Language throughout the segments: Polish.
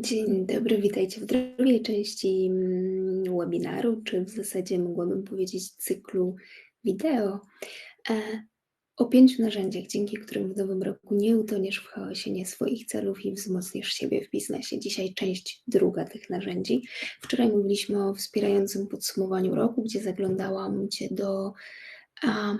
Dzień dobry, witajcie w drugiej części mm, webinaru, czy w zasadzie mogłabym powiedzieć cyklu wideo e, o pięciu narzędziach, dzięki którym w nowym roku nie utoniesz w chaosie nie swoich celów i wzmocnisz siebie w biznesie. Dzisiaj część druga tych narzędzi. Wczoraj mówiliśmy o wspierającym podsumowaniu roku, gdzie zaglądałam Cię do a,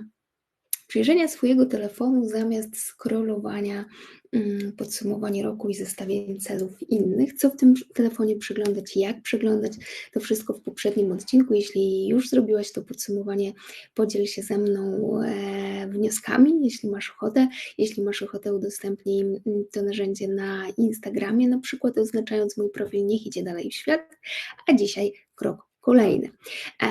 przyjrzenia swojego telefonu zamiast scrollowania Mm, podsumowanie roku i zestawienie celów innych, co w tym telefonie przeglądać, jak przeglądać, to wszystko w poprzednim odcinku. Jeśli już zrobiłaś to podsumowanie, podziel się ze mną e, wnioskami, jeśli masz ochotę. Jeśli masz ochotę, udostępnij mm, to narzędzie na Instagramie, na przykład oznaczając mój profil, niech idzie dalej w świat. A dzisiaj krok kolejny. E,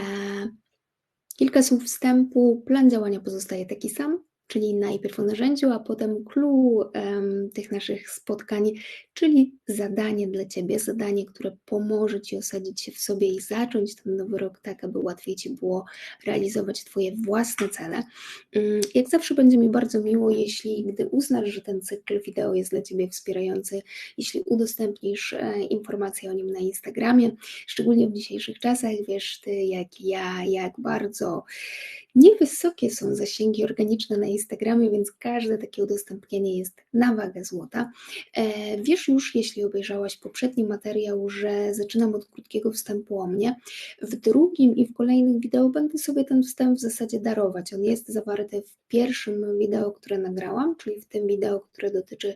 kilka słów wstępu. Plan działania pozostaje taki sam czyli najpierw o narzędziu, a potem clue um, tych naszych spotkań, czyli zadanie dla Ciebie, zadanie, które pomoże Ci osadzić się w sobie i zacząć ten nowy rok tak, aby łatwiej Ci było realizować Twoje własne cele. Um, jak zawsze będzie mi bardzo miło, jeśli gdy uznasz, że ten cykl wideo jest dla Ciebie wspierający, jeśli udostępnisz e, informacje o nim na Instagramie, szczególnie w dzisiejszych czasach, wiesz Ty, jak ja, jak bardzo Niewysokie są zasięgi organiczne na Instagramie, więc każde takie udostępnienie jest na wagę złota. E, wiesz już, jeśli obejrzałaś poprzedni materiał, że zaczynam od krótkiego wstępu o mnie. W drugim i w kolejnych wideo będę sobie ten wstęp w zasadzie darować. On jest zawarty w pierwszym wideo, które nagrałam, czyli w tym wideo, które dotyczy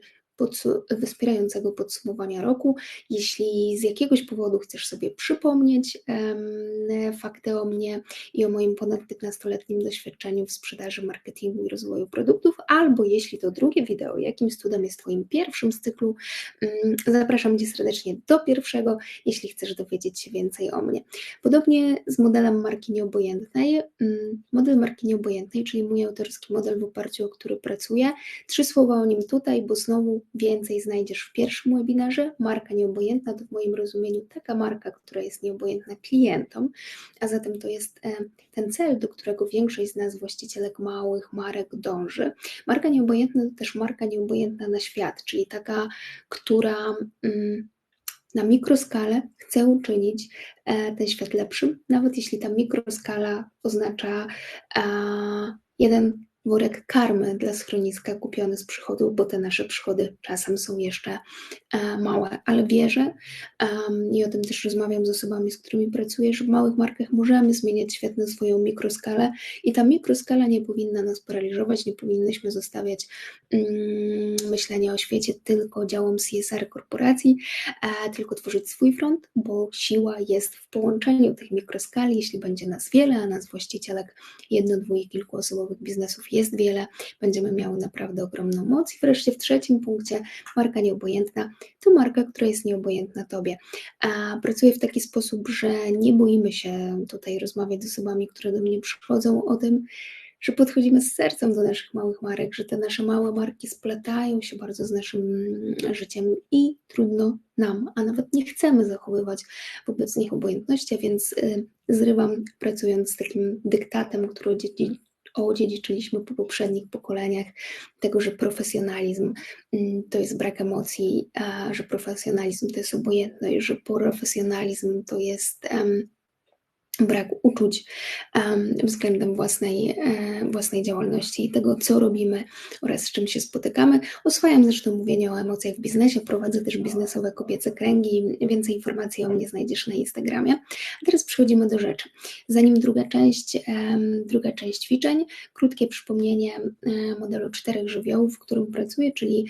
wspierającego podsumowania roku. Jeśli z jakiegoś powodu chcesz sobie przypomnieć um, fakty o mnie i o moim ponad 15-letnim doświadczeniu w sprzedaży, marketingu i rozwoju produktów, albo jeśli to drugie wideo jakimś cudem jest Twoim pierwszym z cyklu, um, zapraszam Cię serdecznie do pierwszego, jeśli chcesz dowiedzieć się więcej o mnie. Podobnie z modelem marki nieobojętnej. Um, model marki nieobojętnej, czyli mój autorski model w oparciu o który pracuję. Trzy słowa o nim tutaj, bo znowu Więcej znajdziesz w pierwszym webinarze. Marka nieobojętna to w moim rozumieniu taka marka, która jest nieobojętna klientom, a zatem to jest e, ten cel, do którego większość z nas, właścicielek małych marek, dąży. Marka nieobojętna to też marka nieobojętna na świat, czyli taka, która. Mm, na mikroskalę chce uczynić e, ten świat lepszym, nawet jeśli ta mikroskala oznacza jeden worek karmy dla schroniska kupiony z przychodu, bo te nasze przychody czasem są jeszcze e, małe, ale wierzę i o tym też rozmawiam z osobami, z którymi pracuję, że w małych markach możemy zmieniać świetnie swoją mikroskalę i ta mikroskala nie powinna nas paraliżować, nie powinnyśmy zostawiać um, myślenia o świecie tylko działom CSR korporacji, e, tylko tworzyć swój front, bo siła jest w połączeniu tych mikroskali, jeśli będzie nas wiele, a nas właścicielek jedno, i kilkuosobowych biznesów jest wiele, będziemy miały naprawdę ogromną moc. I wreszcie w trzecim punkcie marka nieobojętna to marka, która jest nieobojętna Tobie. A pracuję w taki sposób, że nie boimy się tutaj rozmawiać z osobami, które do mnie przychodzą o tym, że podchodzimy z sercem do naszych małych marek, że te nasze małe marki splatają się bardzo z naszym życiem i trudno nam, a nawet nie chcemy zachowywać wobec nich obojętności, więc y, zrywam pracując z takim dyktatem, który odziedziczyliśmy po poprzednich pokoleniach, tego, że profesjonalizm mm, to jest brak emocji, że profesjonalizm to jest obojętność, że profesjonalizm to jest um, brak uczuć um, względem własnej, e, własnej działalności i tego, co robimy oraz z czym się spotykamy. Oswajam zresztą mówienie o emocjach w biznesie, prowadzę też biznesowe kobiece kręgi. Więcej informacji o mnie znajdziesz na Instagramie. A teraz przechodzimy do rzeczy. Zanim druga część, um, druga część ćwiczeń, krótkie przypomnienie um, modelu czterech żywiołów, w którym pracuję, czyli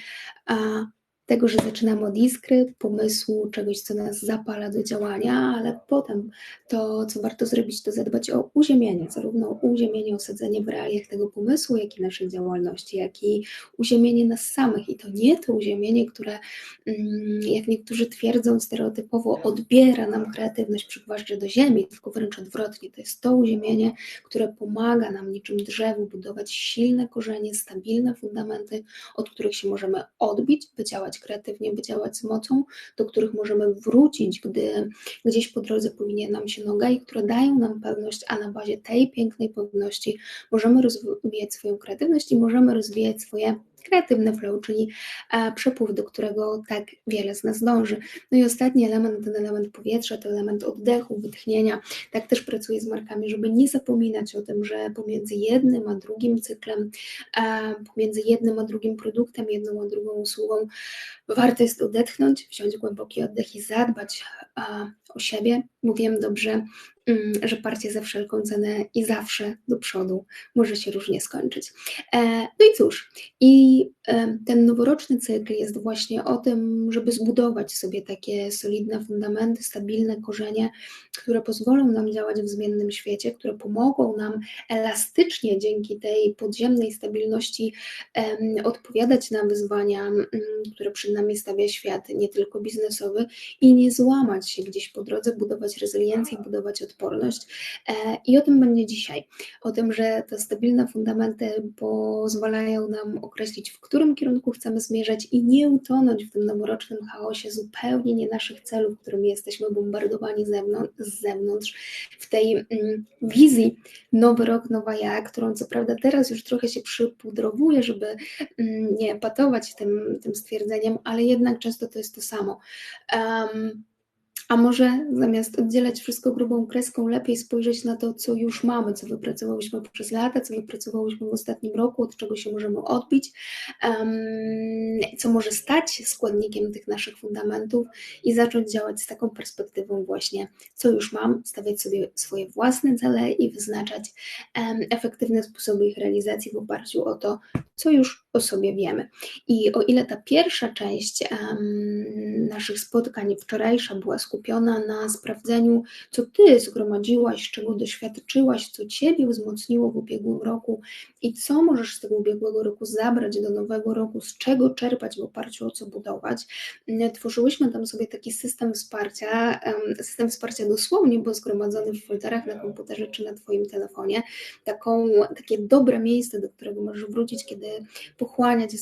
tego, że zaczynamy od iskry, pomysłu, czegoś, co nas zapala do działania, ale potem to, co warto zrobić, to zadbać o uziemienie, zarówno uziemienie, osadzenie w realiach tego pomysłu, jak i naszej działalności, jak i uziemienie nas samych. I to nie to uziemienie, które, mm, jak niektórzy twierdzą stereotypowo, odbiera nam kreatywność, przygważdży do ziemi, tylko wręcz odwrotnie. To jest to uziemienie, które pomaga nam niczym drzewu budować silne korzenie, stabilne fundamenty, od których się możemy odbić, by działać kreatywnie, by działać z mocą, do których możemy wrócić, gdy gdzieś po drodze powinie nam się noga i które dają nam pewność, a na bazie tej pięknej pewności możemy rozwijać swoją kreatywność i możemy rozwijać swoje kreatywny flow, czyli przepływ, do którego tak wiele z nas dąży. No i ostatni element, ten element powietrza, to element oddechu, wytchnienia. Tak też pracuję z markami, żeby nie zapominać o tym, że pomiędzy jednym a drugim cyklem, pomiędzy jednym a drugim produktem, jedną a drugą usługą, warto jest odetchnąć, wziąć głęboki oddech i zadbać o siebie. Mówiłem dobrze, że parcie za wszelką cenę i zawsze do przodu może się różnie skończyć. E, no i cóż, i e, ten noworoczny cykl jest właśnie o tym, żeby zbudować sobie takie solidne fundamenty, stabilne korzenie, które pozwolą nam działać w zmiennym świecie, które pomogą nam elastycznie dzięki tej podziemnej stabilności odpowiadać na wyzwania, które przed nami stawia świat, nie tylko biznesowy, i nie złamać się gdzieś po drodze, budować rezyliencję, budować odporność. E, I o tym będzie dzisiaj. O tym, że te stabilne fundamenty pozwalają nam określić, w którym kierunku chcemy zmierzać i nie utonąć w tym noworocznym chaosie zupełnie nie naszych celów, którymi jesteśmy bombardowani z zewnątrz, w tej mm, wizji nowy rok, nowa ja, którą co prawda teraz już trochę się przypudrowuje, żeby mm, nie patować tym, tym stwierdzeniem, ale jednak często to jest to samo. Um, a może zamiast oddzielać wszystko grubą kreską, lepiej spojrzeć na to, co już mamy, co wypracowałyśmy przez lata, co wypracowałyśmy w ostatnim roku, od czego się możemy odbić, co może stać składnikiem tych naszych fundamentów i zacząć działać z taką perspektywą właśnie, co już mam, stawiać sobie swoje własne cele i wyznaczać efektywne sposoby ich realizacji w oparciu o to, co już o sobie wiemy. I o ile ta pierwsza część um, naszych spotkań wczorajsza była skupiona na sprawdzeniu, co Ty zgromadziłaś, czego doświadczyłaś, co Ciebie wzmocniło w ubiegłym roku i co możesz z tego ubiegłego roku zabrać do nowego roku, z czego czerpać w oparciu o co budować. Tworzyłyśmy tam sobie taki system wsparcia, system wsparcia dosłownie, bo zgromadzony w folderach na komputerze czy na Twoim telefonie, taką, takie dobre miejsce, do którego możesz wrócić, kiedy pochłania Cię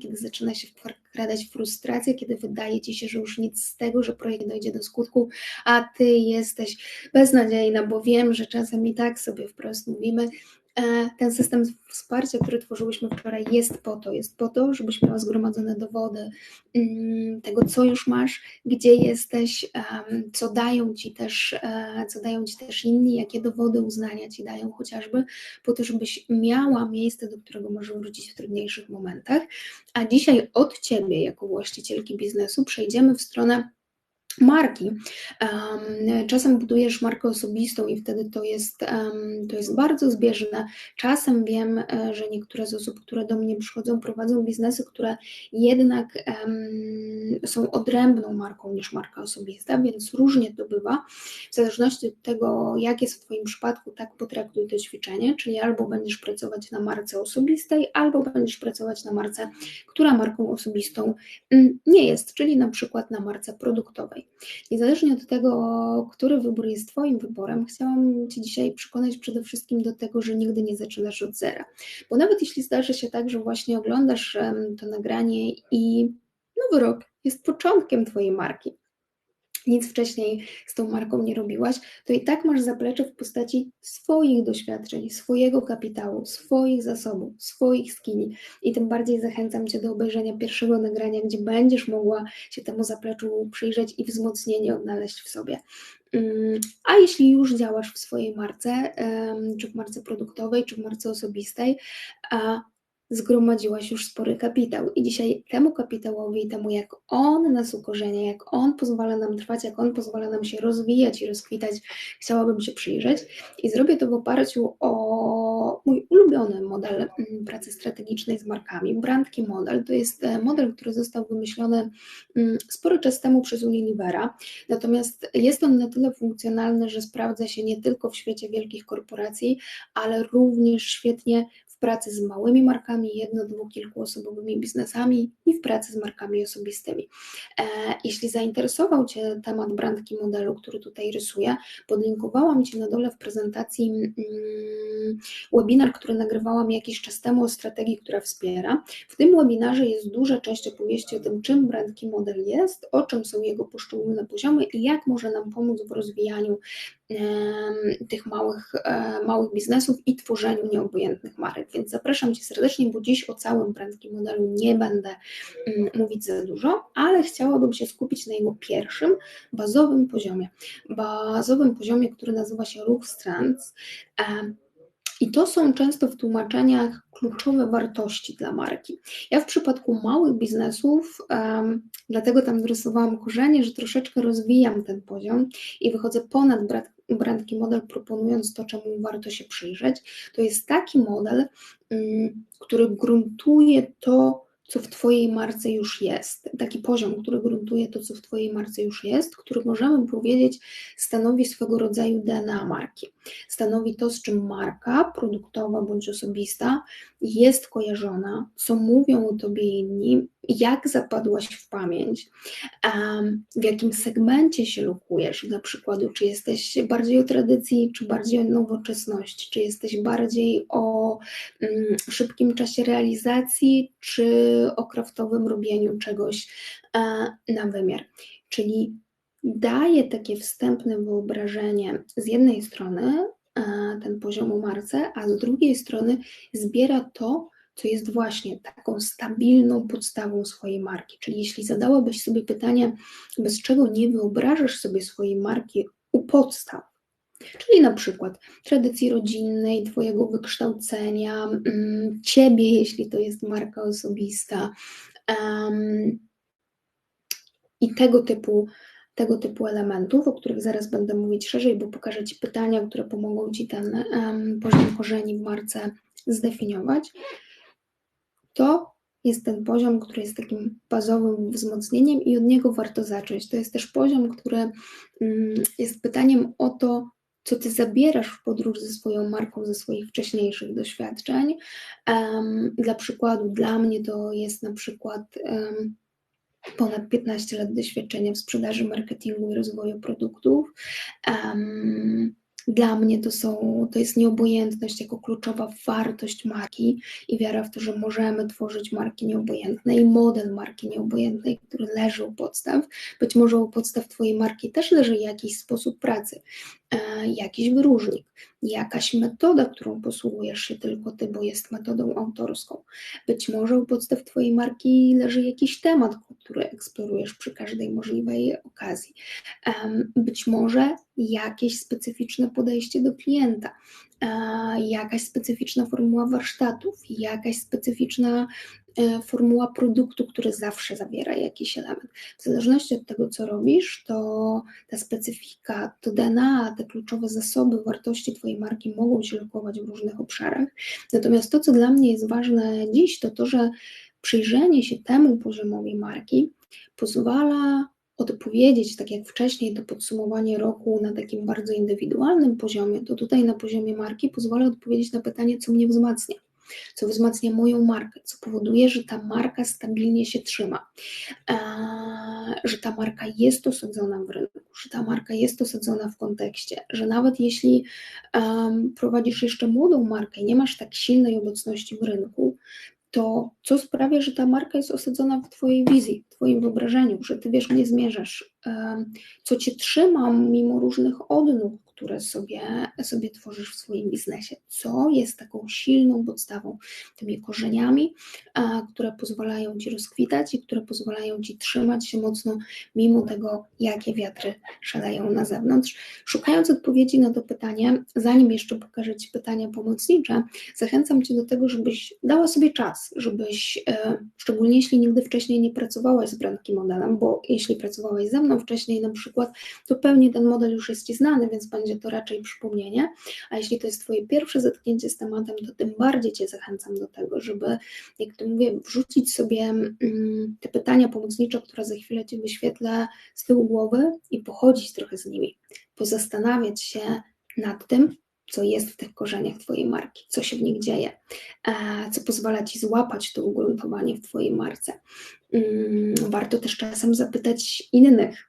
kiedy zaczyna się wkradać frustracja, kiedy wydaje Ci się, że już nic z tego, że projekt dojdzie do skutku, a Ty jesteś beznadziejna, bo wiem, że czasem i tak sobie wprost mówimy, ten system wsparcia, który tworzyłyśmy wczoraj, jest po to, jest po to, żebyś miała zgromadzone dowody mm, tego, co już masz, gdzie jesteś, co dają ci też, e, co dają ci też inni, jakie dowody uznania ci dają chociażby, po to, żebyś miała miejsce, do którego możesz wrócić w trudniejszych momentach. A dzisiaj od ciebie, jako właścicielki biznesu, przejdziemy w stronę marki. Czasem budujesz markę osobistą i wtedy to jest, to jest bardzo zbieżne. Czasem wiem, e, że niektóre z osób, które do mnie przychodzą, prowadzą biznesy, które jednak są odrębną marką niż marka osobista, więc różnie to bywa. W zależności od tego, jak jest w Twoim przypadku, tak potraktuj to ćwiczenie, czyli albo będziesz pracować na marce osobistej, albo będziesz pracować na marce, która marką osobistą mm, nie jest, czyli na przykład na marce produktowej. Niezależnie od tego, który wybór jest Twoim wyborem, chciałam Cię dzisiaj przekonać przede wszystkim do tego, że nigdy nie zaczynasz od zera. Bo nawet jeśli zdarzy się tak, że właśnie oglądasz to nagranie i nowy rok jest początkiem Twojej marki, nic wcześniej z tą marką nie robiłaś, to i tak masz zaplecze w postaci swoich doświadczeń, swojego kapitału, swoich zasobów, swoich skilli. I tym bardziej zachęcam Cię do obejrzenia pierwszego nagrania, gdzie będziesz mogła się temu zapleczu przyjrzeć i wzmocnienie odnaleźć w sobie. Mm, a jeśli już działasz w swojej marce, czy w marce produktowej, czy w marce osobistej, zgromadziłaś już spory kapitał. I dzisiaj temu kapitałowi, temu jak on nas ukorzenia, jak on pozwala nam trwać, jak on pozwala nam się rozwijać i rozkwitać, chciałabym się przyjrzeć. I zrobię to w oparciu o mój ulubiony model mm, pracy strategicznej z markami. Brandki model to jest e, model, który został wymyślony mm, spory czas temu przez Unilivera. Natomiast jest on na tyle funkcjonalny, że sprawdza się nie tylko w świecie wielkich korporacji, ale również świetnie w pracy z małymi markami, jedno, dwu, kilkuosobowymi biznesami i w pracy z markami osobistymi. E, jeśli zainteresował Cię temat brandki modelu, który tutaj rysuję, podlinkowałam Ci na dole w prezentacji mm, webinar, który nagrywałam jakiś czas temu o strategii, która wspiera. W tym webinarze jest duża część opowieści o tym, czym brandki model jest, o czym są jego poszczególne poziomy i jak może nam pomóc w rozwijaniu tych małych, e, małych biznesów i tworzeniu nieobojętnych marek. Więc zapraszam Cię serdecznie, bo dziś o całym prędkim modelu nie będę mm, mówić za dużo, ale chciałabym się skupić na jego pierwszym, bazowym poziomie. Bazowym poziomie, który nazywa się ruch Strands. I to są często w tłumaczeniach kluczowe wartości dla marki. Ja w przypadku małych biznesów, um, dlatego tam wyrysowałam korzenie, że troszeczkę rozwijam ten poziom i wychodzę ponad brandki model, proponując to, czemu warto się przyjrzeć. To jest taki model, um, który gruntuje to, co w Twojej marce już jest. Taki poziom, który gruntuje to, co w Twojej marce już jest, który możemy powiedzieć stanowi swego rodzaju DNA marki. Stanowi to, z czym marka produktowa bądź osobista jest kojarzona, co mówią o Tobie inni, jak zapadłaś w pamięć, w jakim segmencie się lokujesz, na przykład, czy jesteś bardziej o tradycji, czy bardziej o nowoczesności, czy jesteś bardziej o mm, szybkim czasie realizacji, czy o kraftowym robieniu czegoś e, na wymiar. Czyli daje takie wstępne wyobrażenie z jednej strony e, ten poziom o marce, a z drugiej strony zbiera to, co jest właśnie taką stabilną podstawą swojej marki. Czyli jeśli zadałabyś sobie pytanie, bez czego nie wyobrażasz sobie swojej marki u podstaw, czyli na przykład tradycji rodzinnej, Twojego wykształcenia, mm, Ciebie, jeśli to jest marka osobista um, i tego typu, tego typu elementów, o których zaraz będę mówić szerzej, bo pokażę Ci pytania, które pomogą Ci ten um, poziom korzeni w marce zdefiniować to jest ten poziom, który jest takim bazowym wzmocnieniem i od niego warto zacząć. To jest też poziom, który mm, jest pytaniem o to, co ty zabierasz w podróż ze swoją marką, ze swoich wcześniejszych doświadczeń. Um, dla przykładu, dla mnie to jest na przykład um, ponad 15 lat doświadczenia w sprzedaży, marketingu i rozwoju produktów. Um, dla mnie to, są, to jest nieobojętność jako kluczowa wartość marki i wiara w to, że możemy tworzyć marki nieobojętne i model marki nieobojętnej, który leży u podstaw. Być może u podstaw Twojej marki też leży jakiś sposób pracy, e, jakiś wyróżnik, jakaś metoda, którą posługujesz się tylko Ty, bo jest metodą autorską. Być może u podstaw Twojej marki leży jakiś temat, który eksplorujesz przy każdej możliwej okazji. Być może jakieś specyficzne podejście do klienta, jakaś specyficzna formuła warsztatów, jakaś specyficzna e, formuła produktu, który zawsze zawiera jakiś element. W zależności od tego, co robisz, to ta specyfika, to DNA, te kluczowe zasoby, wartości Twojej marki mogą się lokować w różnych obszarach. Natomiast to, co dla mnie jest ważne dziś, to to, że przyjrzenie się temu poziomowi marki pozwala odpowiedzieć, tak jak wcześniej, to podsumowanie roku na takim bardzo indywidualnym poziomie, to tutaj na poziomie marki pozwala odpowiedzieć na pytanie, co mnie wzmacnia, co wzmacnia moją markę, co powoduje, że ta marka stabilnie się trzyma, że ta marka jest osadzona w rynku, że ta marka jest osadzona w kontekście, że nawet jeśli prowadzisz jeszcze młodą markę i nie masz tak silnej obecności w rynku, to co sprawia, że ta marka jest osadzona w Twojej wizji, w Twoim wyobrażeniu, że Ty wiesz, nie zmierzasz, co Cię trzyma mimo różnych odnóg, które sobie, sobie tworzysz w swoim biznesie, co jest taką silną podstawą, tymi korzeniami, które pozwalają Ci rozkwitać i które pozwalają Ci trzymać się mocno, mimo tego, jakie wiatry szaleją na zewnątrz. Szukając odpowiedzi na to pytanie, zanim jeszcze pokażę Ci pytania pomocnicze, zachęcam Cię do tego, żebyś dała sobie czas, żebyś, e, szczególnie jeśli nigdy wcześniej nie pracowałaś z brandki modelem, bo jeśli pracowałaś ze mną wcześniej na przykład, to pewnie ten model już jest Ci znany, więc będzie będzie to raczej przypomnienie, a jeśli to jest Twoje pierwsze zetknięcie z tematem, to tym bardziej Cię zachęcam do tego, żeby, jak to mówię, wrzucić sobie mm, te pytania pomocnicze, które za chwilę Ci wyświetlę z tyłu głowy i pochodzić trochę z nimi, pozastanawiać się nad tym, co jest w tych korzeniach Twojej marki, co się w nich dzieje, co pozwala Ci złapać to ugruntowanie w Twojej marce. Mm, warto też czasem zapytać innych,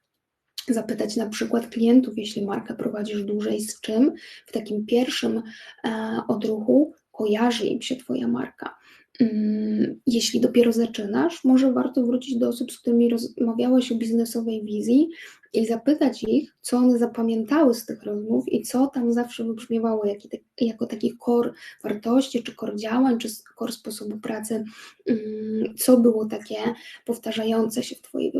zapytać na przykład klientów, jeśli markę prowadzisz dłużej, z czym w takim pierwszym e, odruchu kojarzy im się Twoja marka. Mm, jeśli dopiero zaczynasz, może warto wrócić do osób, z którymi rozmawiałeś o biznesowej wizji i zapytać ich, co one zapamiętały z tych rozmów i co tam zawsze wybrzmiewało jako taki kor wartości, czy kor działań, czy kor sposobu pracy, mm, co było takie powtarzające się w Twojej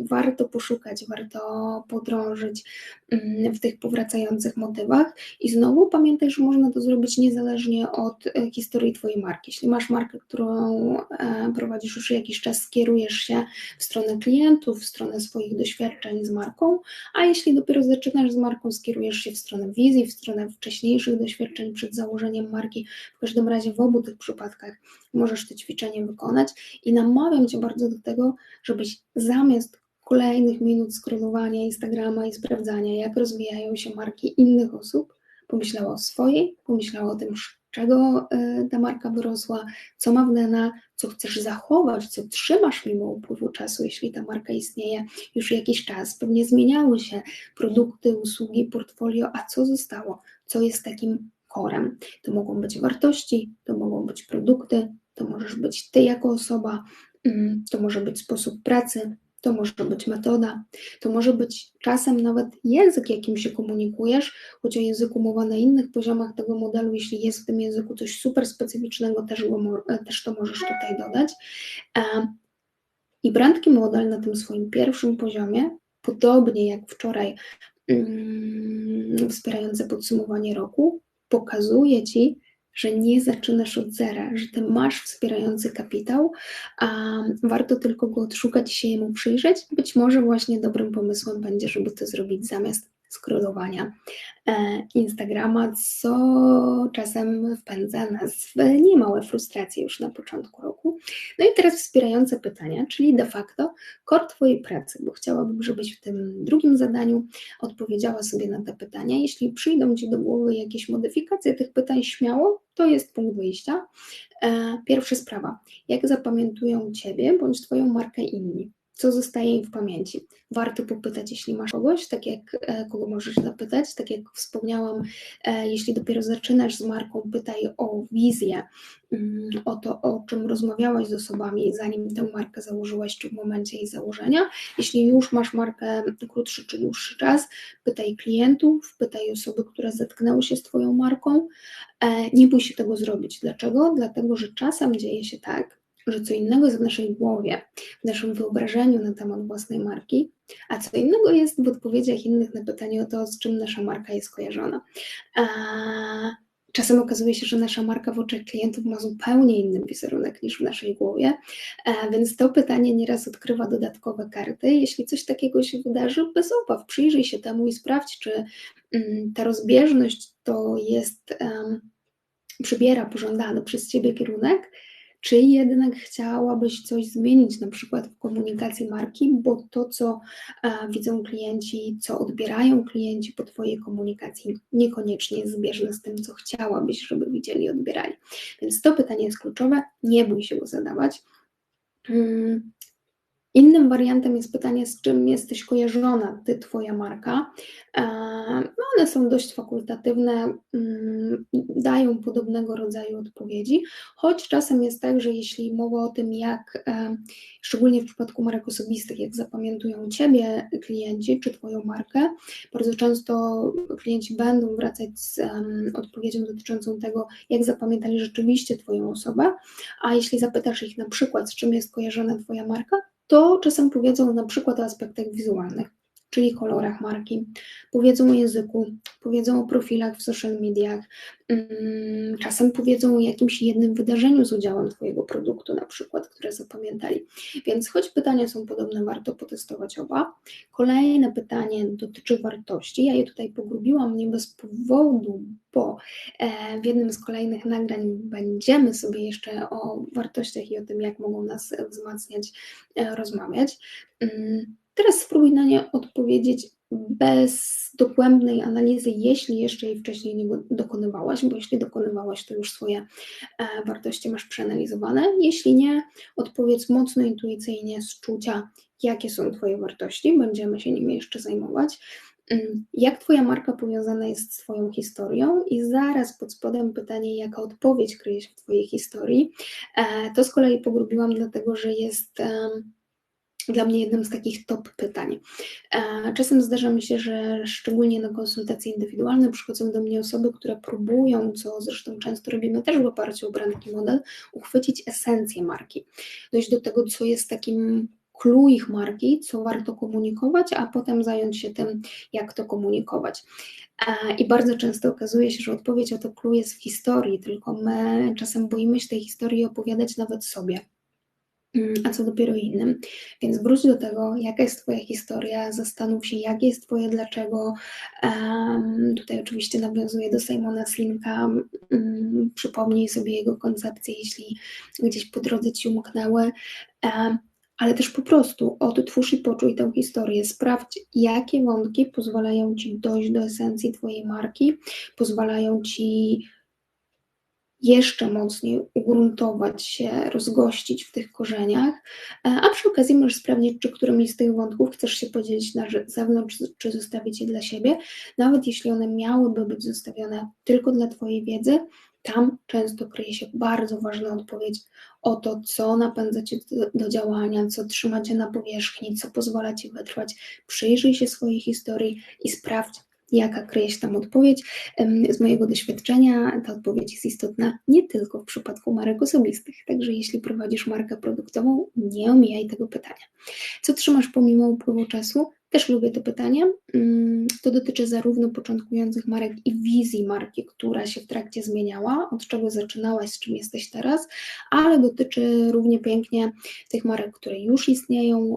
Warto poszukać, warto podrążyć mm, w tych powracających motywach i znowu pamiętaj, że można to zrobić niezależnie od e, historii Twojej marki. Jeśli masz markę, którą e, prowadzisz już jakiś czas, skierujesz się w stronę klientów, w stronę swoich doświadczeń z marką, a jeśli dopiero zaczynasz z marką, skierujesz się w stronę wizji, w stronę wcześniejszych doświadczeń przed założeniem marki. W każdym razie w obu tych przypadkach możesz to ćwiczenie wykonać i namawiam Cię bardzo do tego, żebyś zamiast kolejnych minut scrollowania Instagrama i sprawdzania, jak rozwijają się marki innych osób, pomyślała o swojej, pomyślała o tym, czego e, ta marka wyrosła, co ma w DNA, co chcesz zachować, co trzymasz mimo upływu czasu, jeśli ta marka istnieje już jakiś czas. Pewnie zmieniały się produkty, usługi, portfolio, a co zostało, co jest takim korem. To mogą być wartości, to mogą być produkty, to możesz być ty jako osoba, mm, to może być sposób pracy, to może być metoda, to może być czasem nawet język, jakim się komunikujesz, choć o języku mowa na innych poziomach tego modelu, jeśli jest w tym języku coś super specyficznego, też, go, też to możesz tutaj dodać. I Brandki Model na tym swoim pierwszym poziomie, podobnie jak wczoraj mm, wspierające podsumowanie roku, pokazuje Ci, że nie zaczynasz od zera, że ty masz wspierający kapitał, a warto tylko go odszukać i się jemu przyjrzeć. Być może właśnie dobrym pomysłem będzie, żeby to zrobić zamiast scrollowania e, Instagrama, co czasem wpędza nas w niemałe frustracje już na początku roku. No i teraz wspierające pytania, czyli de facto kor Twojej pracy, bo chciałabym, żebyś w tym drugim zadaniu odpowiedziała sobie na te pytania. Jeśli przyjdą Ci do głowy jakieś modyfikacje tych pytań, śmiało, to jest punkt wyjścia. E, pierwsza sprawa, jak zapamiętują Ciebie bądź Twoją markę inni? Co zostaje im w pamięci. Warto popytać, jeśli masz kogoś, tak jak e, kogo możesz zapytać, tak jak wspomniałam, e, jeśli dopiero zaczynasz z marką, pytaj o wizję, mm, o to, o czym rozmawiałaś z osobami, zanim tę markę założyłaś, czy w momencie jej założenia. Jeśli już masz markę krótszy czy dłuższy czas, pytaj klientów, pytaj osoby, które zetknęły się z Twoją marką. E, nie bój się tego zrobić. Dlaczego? Dlatego, że czasem dzieje się tak, że co innego jest w naszej głowie, w naszym wyobrażeniu na temat własnej marki, a co innego jest w odpowiedziach innych na pytanie o to, z czym nasza marka jest kojarzona. A czasem okazuje się, że nasza marka w oczach klientów ma zupełnie inny wizerunek niż w naszej głowie, więc to pytanie nieraz odkrywa dodatkowe karty. Jeśli coś takiego się wydarzy, bez obaw przyjrzyj się temu i sprawdź, czy mm, ta rozbieżność to jest, um, przybiera pożądany przez Ciebie kierunek, czy jednak chciałabyś coś zmienić, na przykład w komunikacji marki, bo to, co widzą klienci, co odbierają klienci po Twojej komunikacji, niekoniecznie jest zbieżne z tym, co chciałabyś, żeby widzieli, odbierali. Więc to pytanie jest kluczowe, nie bój się go zadawać. Hmm, Innym wariantem jest pytanie, z czym jesteś kojarzona, ty, twoja marka. No one są dość fakultatywne, mm, dają podobnego rodzaju odpowiedzi, choć czasem jest tak, że jeśli mowa o tym, jak, e, szczególnie w przypadku marek osobistych, jak zapamiętują ciebie klienci czy twoją markę, bardzo często klienci będą wracać z odpowiedzią dotyczącą tego, jak zapamiętali rzeczywiście twoją osobę, a jeśli zapytasz ich na przykład, z czym jest kojarzona twoja marka, to czasem powiedzą na przykład o aspektach wizualnych, czyli kolorach marki, powiedzą o języku, powiedzą o profilach w social mediach, mm, czasem powiedzą o jakimś jednym wydarzeniu z udziałem Twojego produktu, na przykład, które zapamiętali. Więc choć pytania są podobne, warto potestować oba. Kolejne pytanie dotyczy wartości. Ja je tutaj pogrubiłam nie bez powodu, bo e, w jednym z kolejnych nagrań będziemy sobie jeszcze o wartościach i o tym, jak mogą nas wzmacniać, e, rozmawiać. Teraz spróbuj na nie odpowiedzieć bez dogłębnej analizy, jeśli jeszcze jej wcześniej nie dokonywałaś, bo jeśli dokonywałaś, to już swoje e, wartości masz przeanalizowane. Jeśli nie, odpowiedz mocno intuicyjnie z czucia, jakie są Twoje wartości, będziemy się nimi jeszcze zajmować. mm, jak Twoja marka powiązana jest z Twoją historią i zaraz pod spodem pytanie, jaka odpowiedź kryje się w Twojej historii. E, to z kolei pogrubiłam, dlatego że jest dla mnie jednym z takich top pytań. E, czasem zdarza mi się, że szczególnie na konsultacje indywidualne przychodzą do mnie osoby, które próbują, co zresztą często robimy też w oparciu o brand model, uchwycić esencję marki. Dojść do tego, co jest takim clue ich marki, co warto komunikować, a potem zająć się tym, jak to komunikować. E, I bardzo często okazuje się, że odpowiedź o to clue jest w historii, tylko my czasem boimy się tej historii opowiadać nawet sobie a co dopiero innym. Więc wróć do tego, jaka jest Twoja historia, zastanów się, jakie jest Twoje dlaczego. Um, tutaj oczywiście nawiązuję do Simona Slinka, um, przypomnij sobie jego koncepcję, jeśli gdzieś po drodze Ci umknęły. Um, ale też po prostu odtwórz i poczuj tę historię. Sprawdź, jakie wątki pozwalają Ci dojść do esencji Twojej marki, pozwalają Ci jeszcze mocniej ugruntować się, rozgościć w tych korzeniach, e, a przy okazji możesz sprawdzić, czy którymi z tych wątków chcesz się podzielić na zewnątrz, czy zostawić je dla siebie, nawet jeśli one miałyby być zostawione tylko dla Twojej wiedzy, tam często kryje się bardzo ważna odpowiedź o to, co napędza Cię do, do, działania, co trzyma Cię na powierzchni, co pozwala Ci wytrwać. Przyjrzyj się swojej historii i sprawdź, jaka kryje się tam odpowiedź. Z mojego doświadczenia ta odpowiedź jest istotna nie tylko w przypadku marek osobistych, także jeśli prowadzisz markę produktową, nie omijaj tego pytania. Co trzymasz pomimo upływu czasu? Też lubię to pytanie. Mm, to dotyczy zarówno początkujących marek i wizji marki, która się w trakcie zmieniała, od czego zaczynałaś, z czym jesteś teraz, ale dotyczy równie pięknie tych marek, które już istnieją.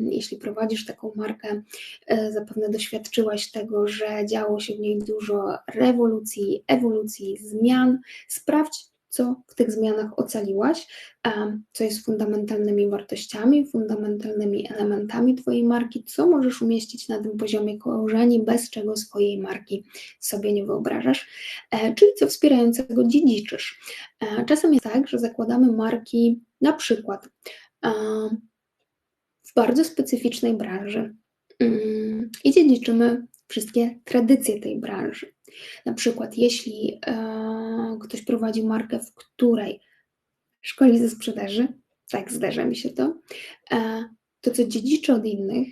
Jeśli prowadzisz taką markę, e, zapewne doświadczyłaś tego, że działo się w niej dużo rewolucji, ewolucji, zmian. Sprawdź, co w tych zmianach ocaliłaś, co jest fundamentalnymi wartościami, fundamentalnymi elementami Twojej marki, co możesz umieścić na tym poziomie korzeni, bez czego swojej marki sobie nie wyobrażasz, e, czyli co wspierającego dziedziczysz. E, czasem jest tak, że zakładamy marki na przykład w bardzo specyficznej branży mm, i dziedziczymy wszystkie tradycje tej branży. Na przykład, jeśli e, ktoś prowadzi markę, w której szkoli ze sprzedaży, tak zdarza mi się to, e, to co dziedziczy od innych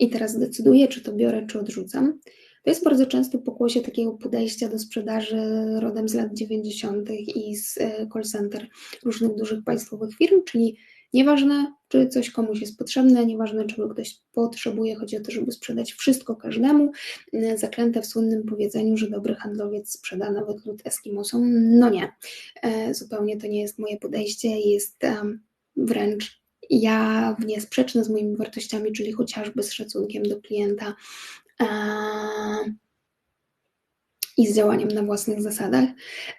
i teraz decyduję, czy to biorę, czy odrzucam, to jest bardzo często pokłosie takiego podejścia do sprzedaży rodem z lat 90. i z e, call center różnych dużych państwowych firm, czyli Nieważne, czy coś komuś jest potrzebne, nieważne, czego ktoś potrzebuje, chodzi o to, żeby sprzedać wszystko każdemu. Zaklęte w słynnym powiedzeniu, że dobry handlowiec sprzeda nawet lud Eskimosom. No nie, e, zupełnie to nie jest moje podejście, jest wręcz ja niesprzeczne z moimi wartościami, czyli chociażby z szacunkiem do klienta i z działaniem na własnych zasadach,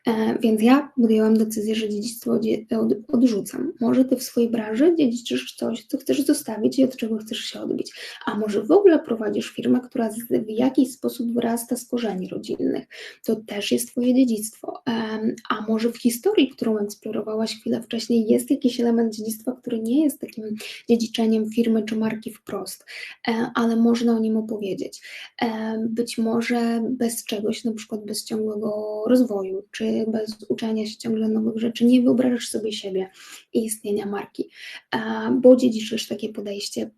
e, więc ja podjęłam decyzję, że dziedzictwo odrzucam. Może ty w swojej branży dziedziczysz coś, co chcesz zostawić i od czego chcesz się odbić, a może w ogóle prowadzisz firmę, która w jakiś sposób wyrasta z korzeni rodzinnych. To też jest twoje dziedzictwo. A może w historii, którą eksplorowałaś chwilę wcześniej, jest jakiś element dziedzictwa, który nie jest takim dziedziczeniem firmy czy marki wprost, e, ale można o nim opowiedzieć. Być może bez czegoś, na przykład przykład bez ciągłego rozwoju, czy bez uczenia się ciągle nowych rzeczy, nie wyobrażasz sobie siebie i istnienia marki, bo dziedziczysz takie podejście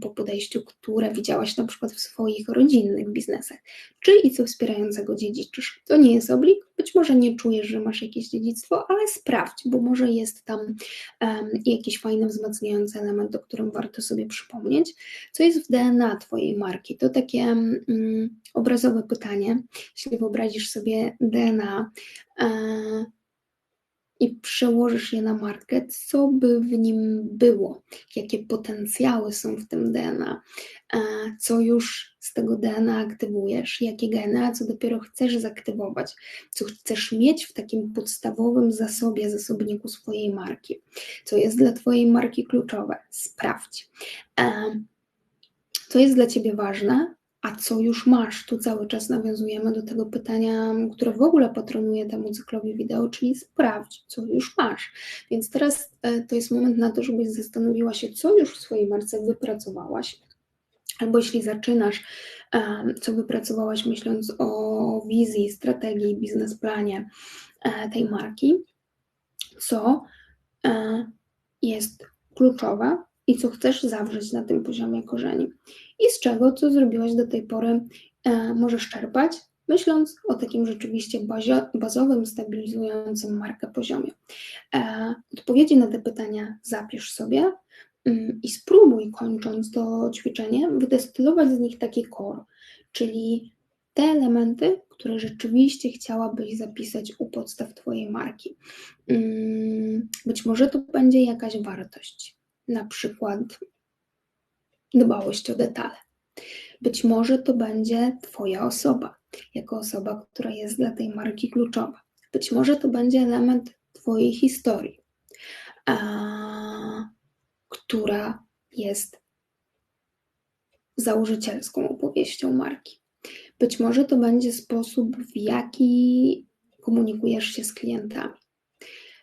po podejściu, które widziałaś na przykład w swoich rodzinnych biznesach, czy i co wspierającego dziedziczysz. To nie jest oblig, być może nie czujesz, że masz jakieś dziedzictwo, ale sprawdź, bo może jest tam um, jakiś fajny, wzmacniający element, o którym warto sobie przypomnieć. Co jest w DNA Twojej marki? To takie um, obrazowe pytanie. Jeśli wyobrazisz sobie DNA, e, i przełożysz je na markę, co by w nim było, jakie potencjały są w tym DNA, co już z tego DNA aktywujesz, jakie geny, a co dopiero chcesz zaktywować, co chcesz mieć w takim podstawowym zasobie, zasobniku swojej marki, co jest dla Twojej marki kluczowe. Sprawdź. Co jest dla Ciebie ważne, a co już masz? Tu cały czas nawiązujemy do tego pytania, które w ogóle patronuje temu cyklowi wideo, czyli sprawdź, co już masz. Więc teraz e, to jest moment na to, żebyś zastanowiła się, co już w swojej marce wypracowałaś, albo jeśli zaczynasz, co wypracowałaś myśląc o wizji, strategii, biznesplanie e, tej marki, co e, jest kluczowe i co chcesz zawrzeć na tym poziomie korzeni i z czego, co zrobiłaś do tej pory, e, możesz czerpać, myśląc o takim rzeczywiście bazowym, stabilizującym markę poziomie. Odpowiedzi na te pytania zapisz sobie, Mm, i spróbuj, kończąc to ćwiczenie, wydestylować z nich taki core, czyli te elementy, które rzeczywiście chciałabyś zapisać u podstaw Twojej marki. Mm, być może to będzie jakaś wartość, na przykład dbałość o detale. Być może to będzie Twoja osoba, jako osoba, która jest dla tej marki kluczowa. Być może to będzie element Twojej historii. A która jest założycielską opowieścią marki. Być może to będzie sposób, w jaki komunikujesz się z klientami.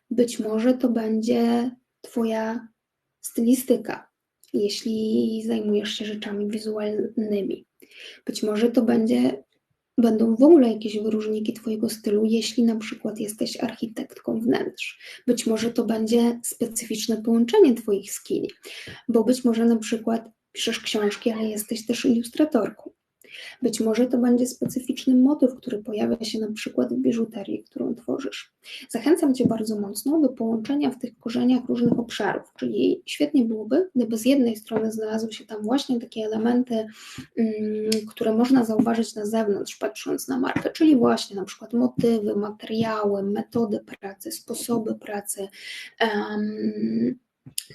Być może to będzie Twoja stylistyka, jeśli zajmujesz się rzeczami wizualnymi. Być może to będzie będą w ogóle jakieś wyróżniki Twojego stylu, jeśli na przykład jesteś architektką wnętrz. Być może to będzie specyficzne połączenie Twoich skilli, bo być może na przykład piszesz książki, ale jesteś też ilustratorką. Być może to będzie specyficzny motyw, który pojawia się na przykład w biżuterii, którą tworzysz. Zachęcam Cię bardzo mocno do połączenia w tych korzeniach różnych obszarów, czyli świetnie byłoby, gdyby z jednej strony znalazły się tam właśnie takie elementy, mm, które można zauważyć na zewnątrz, patrząc na markę, czyli właśnie na przykład motywy, materiały, metody pracy, sposoby pracy, um,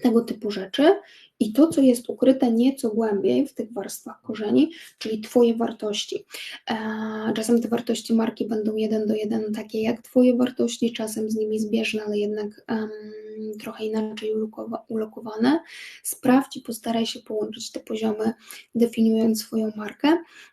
tego typu rzeczy i to, co jest ukryte nieco głębiej w tych warstwach korzeni, czyli Twoje wartości. E, czasem te wartości marki będą jeden do jeden takie jak Twoje wartości, czasem z nimi zbieżne, ale jednak um, trochę inaczej ulokowane. Sprawdź i postaraj się połączyć te poziomy, definiując swoją markę.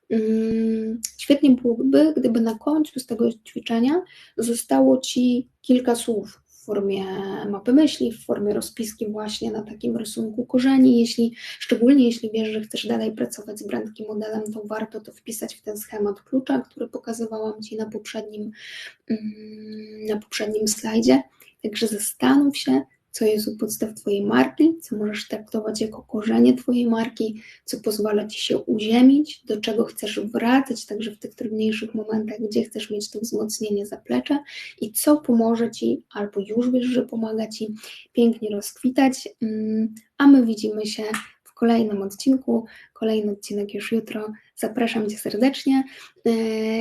Um, świetnie byłoby, gdyby na końcu z tego ćwiczenia zostało Ci kilka słów w formie mapy myśli, w formie rozpiski właśnie na takim rysunku korzeni. Jeśli, szczególnie jeśli wiesz, że chcesz dalej pracować z brandkiem modelem, to warto to wpisać w ten schemat klucza, który pokazywałam Ci na poprzednim, mm, na poprzednim slajdzie. Także zastanów się, co jest u podstaw Twojej marki, co możesz traktować jako korzenie Twojej marki, co pozwala Ci się uziemić, do czego chcesz wracać, także w tych trudniejszych momentach, gdzie chcesz mieć to wzmocnienie zaplecza i co pomoże Ci, albo już wiesz, że pomaga Ci pięknie rozkwitać, mm, a my widzimy się w kolejnym odcinku. Kolejny odcinek już jutro. Zapraszam Cię serdecznie. E,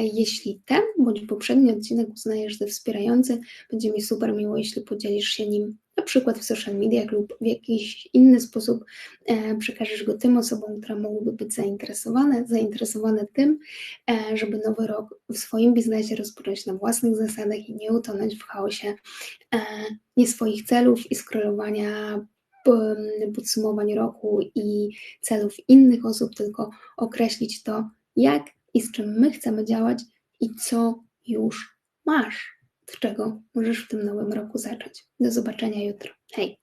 jeśli ten bądź poprzedni odcinek uznajesz za wspierający, będzie mi super miło, jeśli podzielisz się nim na przykład w social mediach lub w jakiś inny sposób e, przekażesz go tym osobom, które mogłyby być zainteresowane, zainteresowane tym, e, żeby nowy rok w swoim biznesie rozpocząć na własnych zasadach i nie utonąć w chaosie nie swoich celów i scrollowania podsumowań roku i celów innych osób, tylko określić to, jak i z czym my chcemy działać i co już masz, czego możesz w tym nowym roku zacząć. Do zobaczenia jutro. Hej!